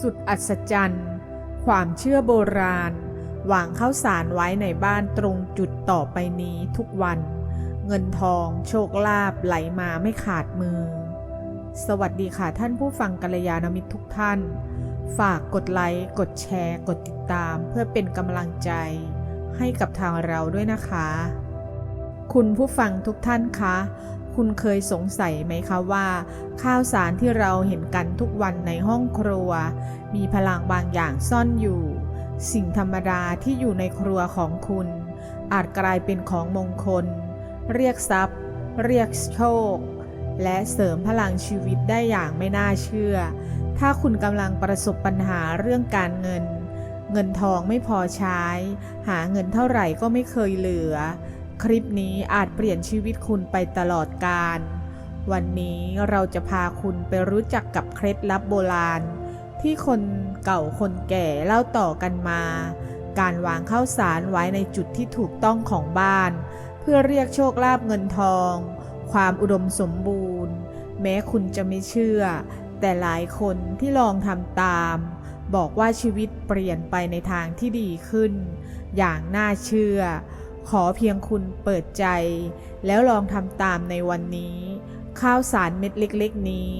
สุดอัศจรรย์ ความเชื่อโบราณ วางข้าวสารไว้ในบ้านตรงจุดต่อไปนี้ทุกวัน เงินทองโชคลาภไหลมาไม่ขาดมือ สวัสดีค่ะท่านผู้ฟังกัลยาณมิตรทุกท่าน ฝากกดไลค์ กดแชร์ กดติดตามเพื่อเป็นกำลังใจ ให้กับทางเราด้วยนะคะ คุณผู้ฟังทุกท่านคะ คุณเคยสงสัยไหมคะว่า ข้าวสารที่เราเห็นกันทุกวันในห้องครัว มีพลังบางอย่างซ่อนอยู่ สิ่งธรรมดาที่อยู่ในครัวของคุณ อาจกลายเป็นของมงคล เรียกทรัพย์ เรียกโชค และเสริมพลังชีวิตได้อย่างไม่น่าเชื่อ ถ้าคุณกำลังประสบปัญหาเรื่องการเงิน เงินทองไม่พอใช้ หาเงินเท่าไหร่ก็ไม่เคยเหลือ คลิปนี้อาจเปลี่ยนชีวิตคุณไปตลอดกาล วันนี้เราจะพาคุณไปรู้จักกับเคล็ดลับโบราณ ที่คนเก่าคนแก่เล่าต่อกันมา การวางข้าวสารไว้ในจุดที่ถูกต้องของบ้าน เพื่อเรียกโชคลาภเงินทอง ความอุดมสมบูรณ์ แม้คุณจะไม่เชื่อ แต่หลายคนที่ลองทำตาม บอกว่าชีวิตเปลี่ยนไปในทางที่ดีขึ้น อย่างน่าเชื่อ ขอเพียงคุณเปิดใจ แล้วลองทำตามในวันนี้ ข้าวสารเม็ดเล็กๆนี้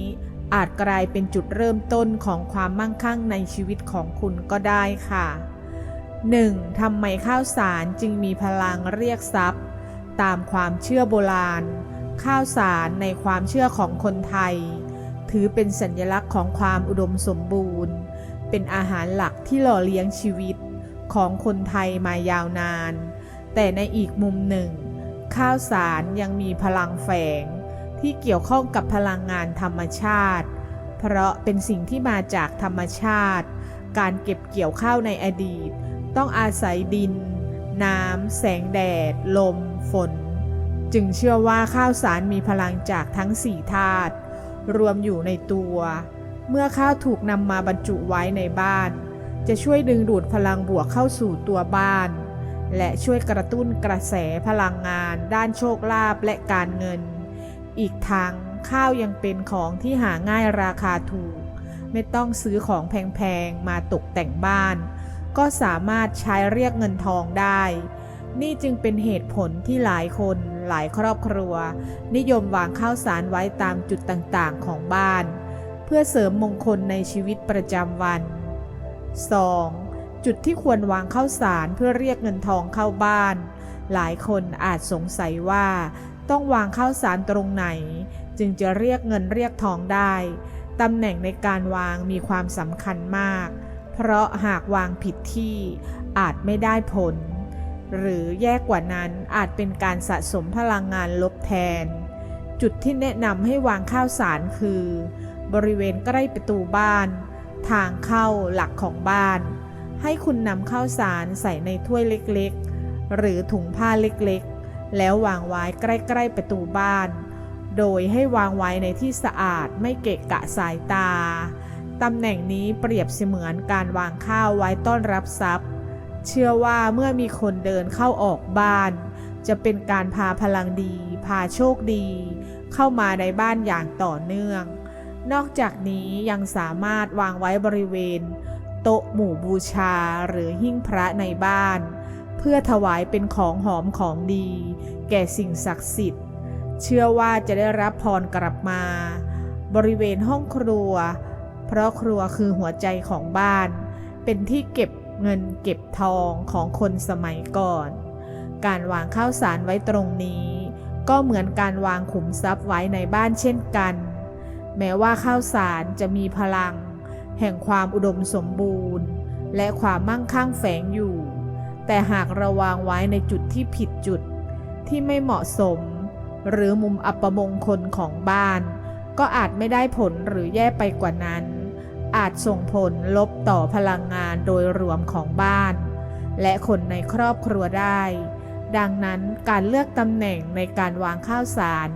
อาจกลายเป็นจุดเริ่มต้นของความมั่งคั่งในชีวิตของคุณก็ได้ค่ะ 1. ทำไมข้าวสารจึงมีพลังเรียกทรัพย์ ตามความเชื่อโบราณ ข้าวสารในความเชื่อของคนไทย ถือเป็นสัญลักษณ์ของความอุดมสมบูรณ์ เป็นอาหารหลักที่หล่อเลี้ยงชีวิตของคนไทยมายาวนาน แต่ในอีกมุมหนึ่ง ข้าวสารยังมีพลังแฝงที่เกี่ยวข้องกับพลังงานธรรมชาติ เพราะเป็นสิ่งที่มาจากธรรมชาติ การเก็บเกี่ยวข้าวในอดีต ต้องอาศัยดิน น้ำ แสงแดด ลม ฝน จึงเชื่อว่าข้าวสารมีพลังจากทั้งสี่ธาตุรวมอยู่ในตัว เมื่อข้าวถูกนำมาบรรจุไว้ในบ้าน จะช่วยดึงดูดพลังบวกเข้าสู่ตัวบ้าน และช่วยกระตุ้นกระแสพลังงาน ด้านโชคลาภและการเงิน อีกทั้งข้าวยังเป็นของที่หาง่ายราคาถูก ไม่ต้องซื้อของแพงๆ มาตกแต่งบ้าน ก็สามารถใช้เรียกเงินทองได้ นี่จึงเป็นเหตุผลที่หลายคนหลายครอบครัว นิยมวางข้าวสารไว้ตามจุดต่างๆของบ้าน เพื่อเสริมมงคลในชีวิตประจำวัน 2. จุดที่ควรวางข้าวสารเพื่อเรียกเงินทองเข้าบ้าน หลายคนอาจสงสัยว่า ต้องวางข้าวสารตรงไหน จึงจะเรียกเงินเรียกทองได้ตำแหน่งในการวางมีความสำคัญมาก เพราะหากวางผิดที่อาจไม่ได้ผล หรือแย่กว่านั้นอาจเป็นการสะสมพลังงานลบแทน จุดที่แนะนำให้วางข้าวสารคือ บริเวณใกล้ประตูบ้าน ทางเข้าหลักของบ้าน ให้คุณนำข้าวสารใส่ในถ้วยเล็กๆ หรือถุงผ้าเล็กๆ แล้ววางไว้ใกล้ๆประตูบ้าน โดยให้วางไว้ในที่สะอาดไม่เกะกะสายตา ตำแหน่งนี้เปรียบเสมือนการวางข้าวไว้ต้อนรับทรัพย์ เชื่อว่าเมื่อมีคนเดินเข้าออกบ้าน จะเป็นการพาพลังดี พาโชคดี เข้ามาในบ้านอย่างต่อเนื่อง นอกจากนี้ยังสามารถวางไว้บริเวณ โต๊ะหมู่บูชาหรือหิ้งพระในบ้าน เพื่อถวายเป็นของหอมของดี แก่สิ่งศักดิ์สิทธิ์ เชื่อว่าจะได้รับพรกลับมา บริเวณห้องครัว เพราะครัวคือหัวใจของบ้าน เป็นที่เก็บเงินเก็บทองของคนสมัยก่อน การวางข้าวสารไว้ตรงนี้ ก็เหมือนการวางขุมทรัพย์ไว้ในบ้านเช่นกัน แม้ว่าข้าวสารจะมีพลัง แห่งความอุดมสมบูรณ์ และความมั่งคั่งแฝงอยู่ แต่หากระวางไว้ในจุดที่ผิดจุดที่ไม่เหมาะสม หรือมุมอัปมงคลของบ้าน ก็อาจไม่ได้ผลหรือแย่ไปกว่านั้น อาจส่งผลลบต่อพลังงานโดยรวมของบ้าน และคนในครอบครัวได้ ดังนั้นการเลือกตำแหน่งในการวางข้าวสาร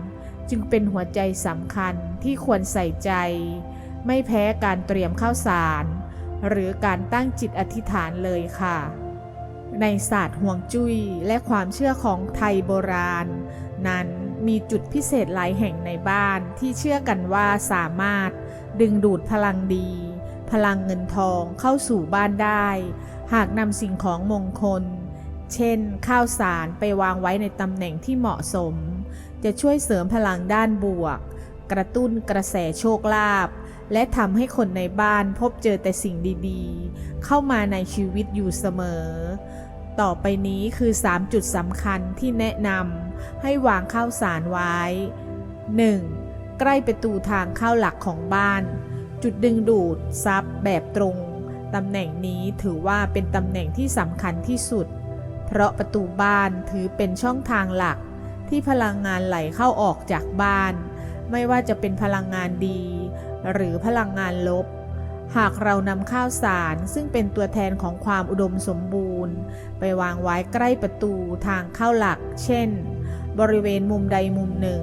จึงเป็นหัวใจสำคัญที่ควรใส่ใจ ไม่แพ้การเตรียมข้าวสาร หรือการตั้งจิตอธิษฐานเลยค่ะ ในศาสตร์ห่วงจุ้ยและความเชื่อของไทยโบราณ นั้นมีจุดพิเศษหลายแห่งในบ้านที่เชื่อกันว่าสามารถดึงดูดพลังดี พลังเงินทองเข้าสู่บ้านได้ หากนำสิ่งของมงคล เช่น ข้าวสารไปวางไว้ในตำแหน่งที่เหมาะสม จะช่วยเสริมพลังด้านบวก กระตุ้นกระแสโชคลาภ และทำให้คนในบ้านพบเจอแต่สิ่งดีๆ เข้ามาในชีวิตอยู่เสมอ ต่อไปนี้คือ 3 จุดสำคัญที่แนะนำให้วางข้าวสารไว้ 1. ใกล้ประตูทางเข้าหลักของบ้าน จุดดึงดูดซับแบบตรง ตำแหน่งนี้ถือว่าเป็นตำแหน่งที่สำคัญที่สุด เพราะประตูบ้านถือเป็นช่องทางหลักที่พลังงานไหลเข้าออกจากบ้าน ไม่ว่าจะเป็นพลังงานดี หรือพลังงานลบ หากเรานำข้าวสารซึ่งเป็นตัวแทนของความอุดมสมบูรณ์ ไปวางไว้ใกล้ประตูทางเข้าหลัก เช่น บริเวณมุมใดมุมหนึ่ง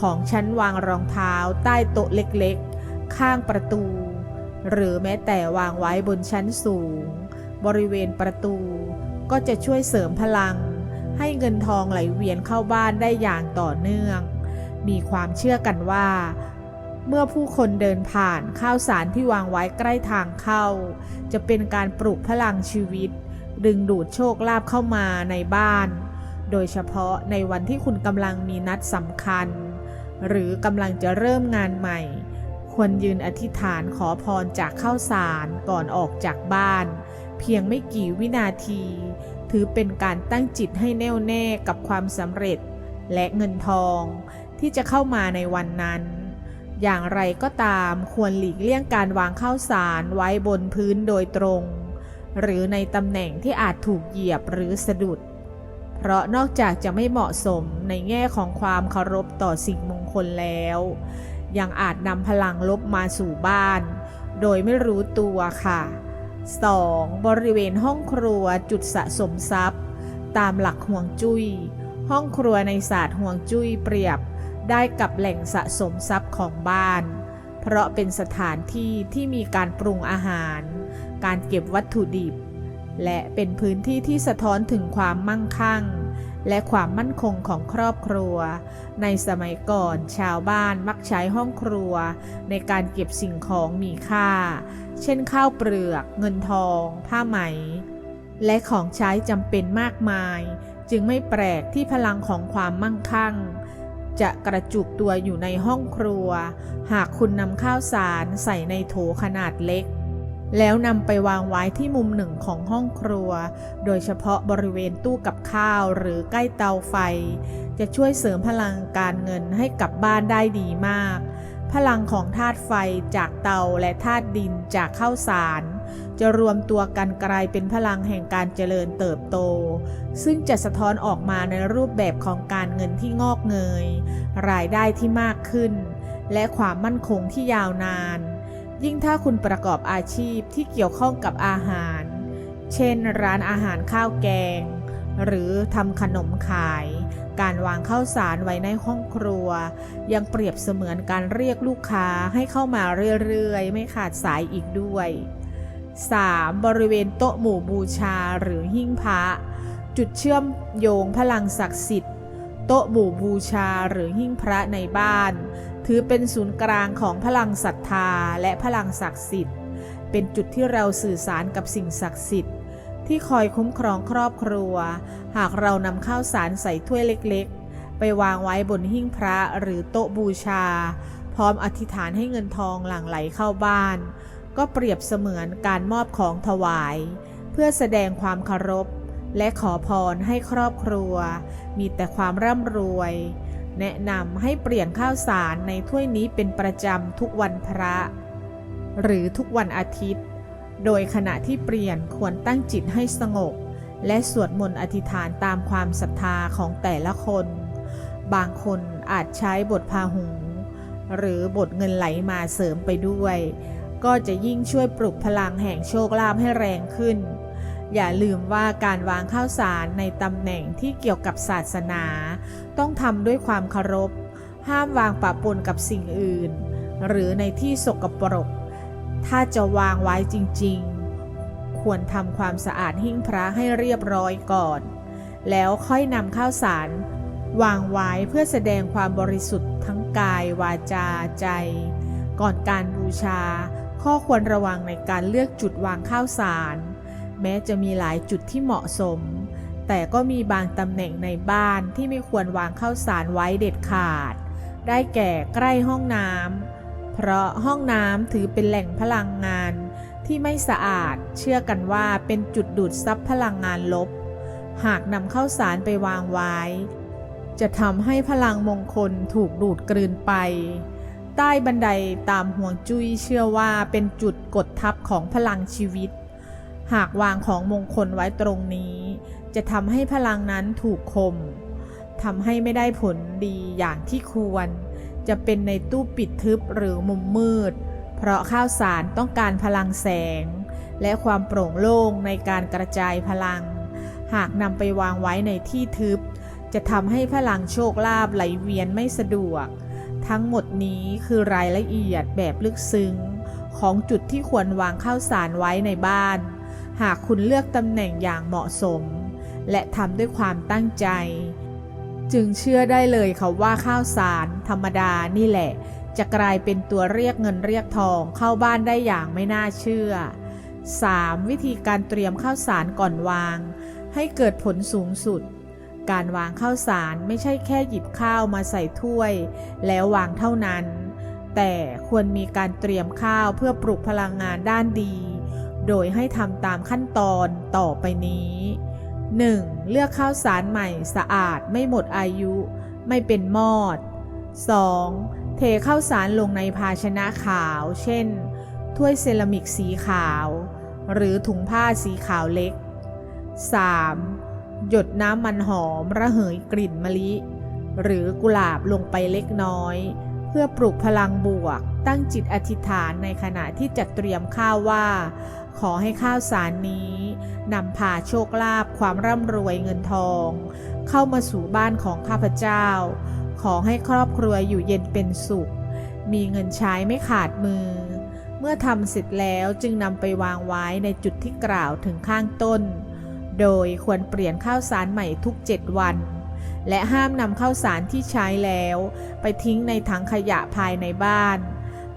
ของชั้นวางรองเท้าใต้โต๊ะเล็กๆ ข้างประตู หรือแม้แต่วางไว้บนชั้นสูง บริเวณประตูก็จะช่วยเสริมพลัง ให้เงินทองไหลเวียนเข้าบ้านได้อย่างต่อเนื่อง มีความเชื่อกันว่า เมื่อผู้คนเดินผ่านข้าวสารที่วางไว้ใกล้ทางเข้า จะเป็นการปลุกพลังชีวิต ดึงดูดโชคลาภเข้ามาในบ้าน โดยเฉพาะในวันที่คุณกำลังมีนัดสำคัญ หรือกำลังจะเริ่มงานใหม่ ควรยืนอธิษฐานขอพรจากข้าวสารก่อนออกจากบ้าน เพียงไม่กี่วินาที ถือเป็นการตั้งจิตให้แน่วแน่กับความสำเร็จ และเงินทองที่จะเข้ามาในวันนั้น อย่างไรก็ตามควรหลีกเลี่ยงการวางข้าวสารไว้บนพื้นโดยตรง หรือในตำแหน่งที่อาจถูกเหยียบหรือสะดุด เพราะนอกจากจะไม่เหมาะสมในแง่ของความเคารพต่อสิ่งมงคลแล้ว ยังอาจนำพลังลบมาสู่บ้าน โดยไม่รู้ตัวค่ะ 2. บริเวณห้องครัวจุดสะสมทรัพย์ ตามหลักห่วงจุย้ย ห้องครัวในศาสตร์ห่วงจุ้ยเปรียบ ได้กับแหล่งสะสมทรัพย์ของบ้าน เพราะเป็นสถานที่ที่มีการปรุงอาหาร การเก็บวัตถุดิบ และเป็นพื้นที่ที่สะท้อนถึงความมั่งคั่ง และความมั่นคงของครอบครัว ในสมัยก่อนชาวบ้านมักใช้ห้องครัว ในการเก็บสิ่งของมีค่า เช่นข้าวเปลือก เงินทอง ผ้าไหม และของใช้จำเป็นมากมาย จึงไม่แปลกที่พลังของความมั่งคั่ง จะกระจุกตัวอยู่ในห้องครัว หากคุณนำข้าวสารใส่ในโถขนาดเล็ก แล้วนำไปวางไว้ที่มุมหนึ่งของห้องครัว โดยเฉพาะบริเวณตู้กับข้าวหรือใกล้เตาไฟ จะช่วยเสริมพลังการเงินให้กับบ้านได้ดีมาก พลังของธาตุไฟจากเตาและธาตุดินจากข้าวสาร จะรวมตัวกันกลายเป็นพลังแห่งการเจริญเติบโต ซึ่งจะสะท้อนออกมาในรูปแบบของการเงินที่งอกเงย รายได้ที่มากขึ้น และความมั่นคงที่ยาวนาน ยิ่งถ้าคุณประกอบอาชีพที่เกี่ยวข้องกับอาหาร เช่น ร้านอาหารข้าวแกง หรือทำขนมขาย การวางข้าวสารไว้ในห้องครัว ยังเปรียบเสมือนการเรียกลูกค้าให้เข้ามาเรื่อยๆ ไม่ขาดสายอีกด้วย 3. บริเวณโต๊ะหมู่บูชาหรือหิ้งพระจุดเชื่อมโยงพลังศักดิ์สิทธิ์ โต๊ะหมู่บูชาหรือหิ้งพระในบ้าน ถือเป็นศูนย์กลางของพลังศรัทธาและพลังศักดิ์สิทธิ์ เป็นจุดที่เราสื่อสารกับสิ่งศักดิ์สิทธิ์ ที่คอยคุ้มครองครอบครัว หากเรานำข้าวสารใส่ถ้วยเล็กๆ ไปวางไว้บนหิ้งพระหรือโต๊ะบูชา พร้อมอธิษฐานให้เงินทองหลั่งไหลเข้าบ้าน ก็เปรียบเสมือนการมอบของถวาย เพื่อแสดงความเคารพ และขอพรให้ครอบครัว มีแต่ความร่ำรวย แนะนำให้เปลี่ยนข้าวสารในถ้วยนี้เป็นประจำทุกวันพระ หรือทุกวันอาทิตย์ โดยขณะที่เปลี่ยนควรตั้งจิตให้สงบ และสวดมนต์อธิษฐานตามความศรัทธาของแต่ละคน บางคนอาจใช้บทพาหุงหรือบทเงินไหลมาเสริมไปด้วย ก็จะยิ่งช่วยปลุกพลังแห่งโชคลาภให้แรงขึ้น อย่าลืมว่าการวางข้าวสารในตำแหน่งที่เกี่ยวกับศาสนา ต้องทำด้วยความเคารพ ห้ามวางปะปนกับสิ่งอื่น หรือในที่สกปรก ถ้าจะวางไว้จริงๆ ควรทำความสะอาดหิ้งพระให้เรียบร้อยก่อน แล้วค่อยนำข้าวสารวางไว้เพื่อแสดงความบริสุทธิ์ทั้งกายวาจาใจ ก่อนการบูชา ข้อควรระวังในการเลือกจุดวางข้าวสาร แม้จะมีหลายจุดที่เหมาะสม แต่ก็มีบางตำแหน่งในบ้านที่ไม่ควรวางข้าวสารไว้เด็ดขาด ได้แก่ใกล้ห้องน้ำเพราะห้องน้ำถือเป็นแหล่งพลังงานที่ไม่สะอาด เชื่อกันว่าเป็นจุดดูดซับพลังงานลบ หากนำข้าวสารไปวางไว้ จะทำให้พลังมงคลถูกดูดกลืนไป ใต้บันไดตามห่วงจุ้ยเชื่อว่าเป็นจุดกดทับของพลังชีวิต หากวางของมงคลไว้ตรงนี้ จะทำให้พลังนั้นถูกคมทำให้ไม่ได้ผลดีอย่างที่ควร จะเป็นในตู้ปิดทึบหรือมุมมืด เพราะข้าวสารต้องการพลังแสง และความโปร่งโล่งในการกระจายพลัง หากนำไปวางไว้ในที่ทึบ จะทำให้พลังโชคลาภไหลเวียนไม่สะดวก ทั้งหมดนี้คือรายละเอียดแบบลึกซึ้ง ของจุดที่ควรวางข้าวสารไว้ในบ้าน หากคุณเลือกตำแหน่งอย่างเหมาะสม และทำด้วยความตั้งใจ จึงเชื่อได้เลยค่ะว่าข้าวสารธรรมดานี่แหละ จะกลายเป็นตัวเรียกเงินเรียกทองเข้าบ้านได้อย่างไม่น่าเชื่อ 3. วิธีการเตรียมข้าวสารก่อนวาง ให้เกิดผลสูงสุด การวางข้าวสารไม่ใช่แค่หยิบข้าวมาใส่ถ้วย แล้ววางเท่านั้น แต่ควรมีการเตรียมข้าวเพื่อปลุกพลังงานด้านดี โดยให้ทำตามขั้นตอนต่อไปนี้ 1. เลือกข้าวสารใหม่สะอาดไม่หมดอายุ ไม่เป็นมอด 2. เทข้าวสารลงในภาชนะขาว เช่น ถ้วยเซรามิกสีขาว หรือถุงผ้าสีขาวเล็ก 3. หยดน้ำมันหอมระเหยกลิ่นมะลิ หรือกุหลาบลงไปเล็กน้อย เพื่อปลุกพลังบวก ตั้งจิตอธิษฐานในขณะที่จัดเตรียมข้าวว่า ขอให้ข้าวสารนี้นำพาโชคลาภความร่ำรวยเงินทอง เข้ามาสู่บ้านของข้าพเจ้า ขอให้ครอบครัวอยู่เย็นเป็นสุข มีเงินใช้ไม่ขาดมือ เมื่อทำเสร็จแล้วจึงนำไปวางไว้ในจุดที่กล่าวถึงข้างต้น โดยควรเปลี่ยนข้าวสารใหม่ทุก 7 วัน และห้ามนำข้าวสารที่ใช้แล้ว ไปทิ้งในถังขยะภายในบ้าน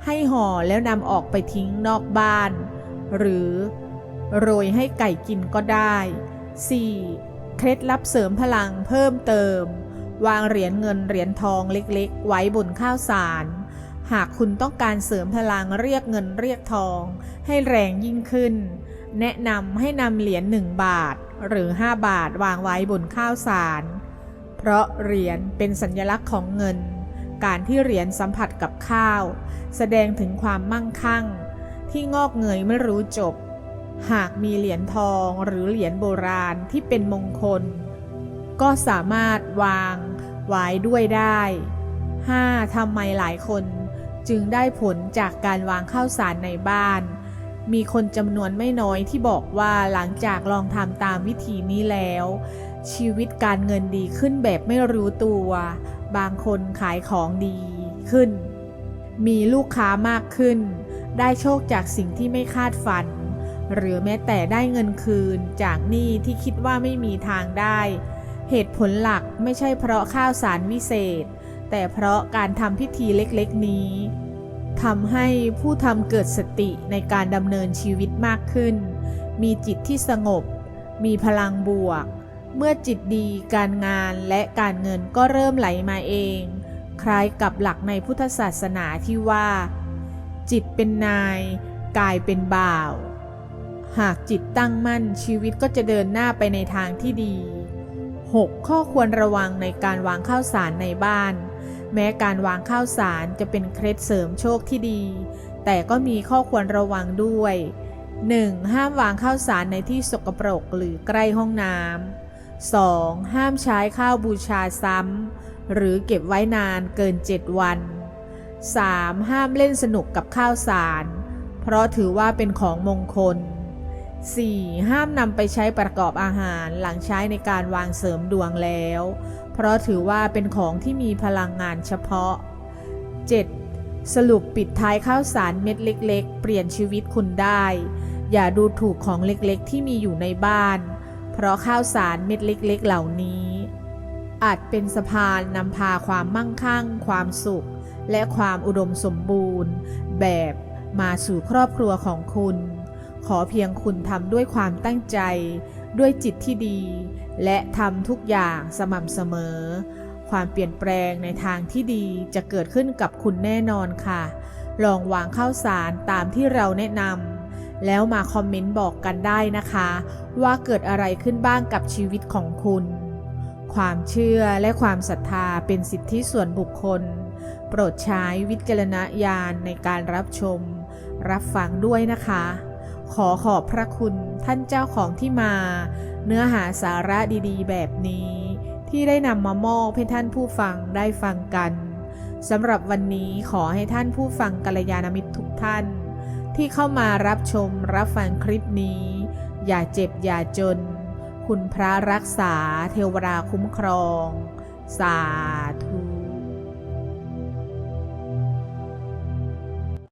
ให้ห่อแล้วนำออกไปทิ้งนอกบ้าน หรือโรยให้ไก่กินก็ได้ 4. เคล็ดลับเสริมพลังเพิ่มเติม วางเหรียญเงินเหรียญทองเล็กๆ ไว้บนข้าวสาร หากคุณต้องการเสริมพลังเรียกเงินเรียกทอง ให้แรงยิ่งขึ้น แนะนำให้นำเหรียญ1บาท หรือ 5 บาทวางไว้บนข้าวสาร เพราะเหรียญเป็นสัญลักษณ์ของเงิน การที่เหรียญสัมผัสกับข้าว แสดงถึงความมั่งคั่ง ที่งอกเงยไม่รู้จบ หากมีเหรียญทองหรือเหรียญโบราณที่เป็นมงคล ก็สามารถวางไว้ด้วยได้ 5. ทำไมหลายคนจึงได้ผลจากการวางข้าวสารในบ้าน มีคนจำนวนไม่น้อยที่บอกว่าหลังจากลองทำตามวิธีนี้แล้ว ชีวิตการเงินดีขึ้นแบบไม่รู้ตัว บางคนขายของดีขึ้น มีลูกค้ามากขึ้น ได้โชคจากสิ่งที่ไม่คาดฝัน หรือแม้แต่ได้เงินคืนจากหนี้ที่คิดว่าไม่มีทางได้ เหตุผลหลักไม่ใช่เพราะข้าวสารวิเศษ แต่เพราะการทำพิธีเล็กๆนี้ ทำให้ผู้ทำเกิดสติในการดำเนินชีวิตมากขึ้น มีจิตที่สงบ มีพลังบวก เมื่อจิตดีการงานและการเงินก็เริ่มไหลมาเอง คล้ายกับหลักในพุทธศาสนาที่ว่า จิตเป็นนาย กายเป็นบ่าว หากจิตตั้งมั่นชีวิตก็จะเดินหน้าไปในทางที่ดี 6. ข้อควรระวังในการวางข้าวสารในบ้าน แม้การวางข้าวสารจะเป็นเคล็ดเสริมโชคที่ดี แต่ก็มีข้อควรระวังด้วย 1. ห้ามวางข้าวสารในที่สกปรกหรือใกล้ห้องน้ำ 2. ห้ามใช้ข้าวบูชาซ้ำ หรือเก็บไว้นานเกิน 7 วัน 3. ห้ามเล่นสนุกกับข้าวสาร เพราะถือว่าเป็นของมงคล 4. ห้ามนำไปใช้ประกอบอาหารหลังใช้ในการวางเสริมดวงแล้ว เพราะถือว่าเป็นของที่มีพลังงานเฉพาะ 7. สรุปปิดท้ายข้าวสารเม็ดเล็ก ๆ เปลี่ยนชีวิตคุณได้ อย่าดูถูกของเล็กๆ ที่มีอยู่ในบ้าน เพราะข้าวสารเม็ดเล็ก ๆ เหล่านี้ อาจเป็นสะพานนำพาความมั่งคั่ง ความสุข และความอุดมสมบูรณ์ แบบมาสู่ครอบครัวของคุณ ขอเพียงคุณทำด้วยความตั้งใจ ด้วยจิตที่ดี และทำทุกอย่างสม่ำเสมอ ความเปลี่ยนแปลงในทางที่ดีจะเกิดขึ้นกับคุณแน่นอนค่ะ ลองวางข้าวสารตามที่เราแนะนำแล้วมาคอมเมนต์บอกกันได้นะคะ ว่าเกิดอะไรขึ้นบ้างกับชีวิตของคุณ ความเชื่อและความศรัทธาเป็นสิทธิส่วนบุคคล โปรดใช้วิจารณญาณในการรับชม รับฟังด้วยนะคะ ขอขอบพระคุณท่านเจ้าของที่มา เนื้อหาสาระดีๆ แบบนี้ ที่ได้นำมามอบให้ท่านผู้ฟังได้ฟังกันสำหรับวันนี้ขอให้ท่านผู้ฟังกัลยาณมิตรทุกท่าน ที่เข้ามารับชมรับฟังคลิปนี้ อย่าเจ็บอย่าจน คุณพระรักษาเทวราคุ้มครอง สาธุ